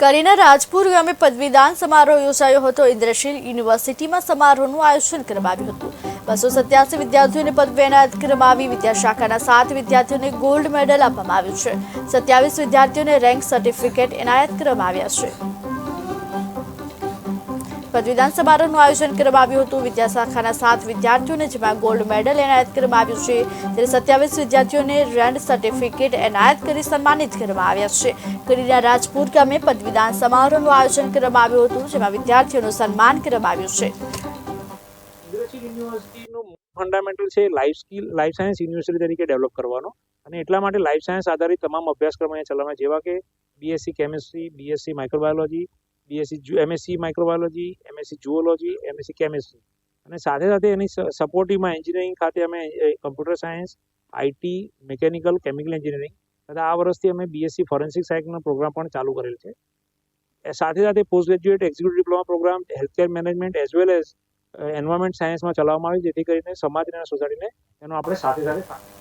કરીના રાજપુર ગામે પદવીદાન સમારોહ યોજાયો હતો. ઇન્દ્રશીલ યુનિવર્સિટીમાં સમારોહનું આયોજન કરવામાં આવ્યું હતું. બસો સત્યાસી વિદ્યાર્થીઓને પદવી એનાયત કરવામાં વિદ્યાશાખાના સાત વિદ્યાર્થીઓને ગોલ્ડ મેડલ આપવામાં આવ્યું છે. સત્યાવીસ વિદ્યાર્થીઓને રેન્ક સર્ટિફિકેટ એનાયત કરવામાં આવ્યા છે. પદવીદાન સમારોહનું આયોજન કરવામાં આવ્યું હતું. વિદ્યાશાખાના સાત વિદ્યાર્થીઓને જેમાં ગોલ્ડ મેડલ એનાયત કરવામાં આવ્યું છે. ત્યારે સત્યાવીસ વિદ્યાર્થીઓને રેન્ડ સર્ટિફિકેટ એનાયત કરી સન્માનિત કરવામાં આવ્યા છે. કરીના રાજપુર ગામે પદવીદાન સમારોહનું આયોજન કરવામાં આવ્યું હતું, જેમાં વિદ્યાર્થીઓનું સન્માન કરવામાં આવ્યું છે. ફંડામેન્ટલ છે life skill life science university તરીકે ડેવલપ કરવાનો. અને એટલા માટે લાઈફ સાયન્સ આધારિત તમામ અભ્યાસક્રમો અહીંયા ચલાવવાના જેવા કે BSc chemistry BSc microbiology BSc MSc microbiology MSc zoology MSc chemistry અને સાથે સાથે એની સપોર્ટિવમાં એન્જિનિયરિંગ ખાતે અમે computer science IT mechanical chemical engineering તથા આ વર્ષથી અમે બીએસસી ફોરેન્સિક સાયન્સનો પ્રોગ્રામ પણ ચાલુ કરેલ છે. સાથે સાથે post graduate executive diploma programme healthcare management as well as environment સાયન્સમાં ચલાવવામાં આવે, જેથી કરીને સમાજને અને સોસાયટીને એનો આપણે સાથે સાથે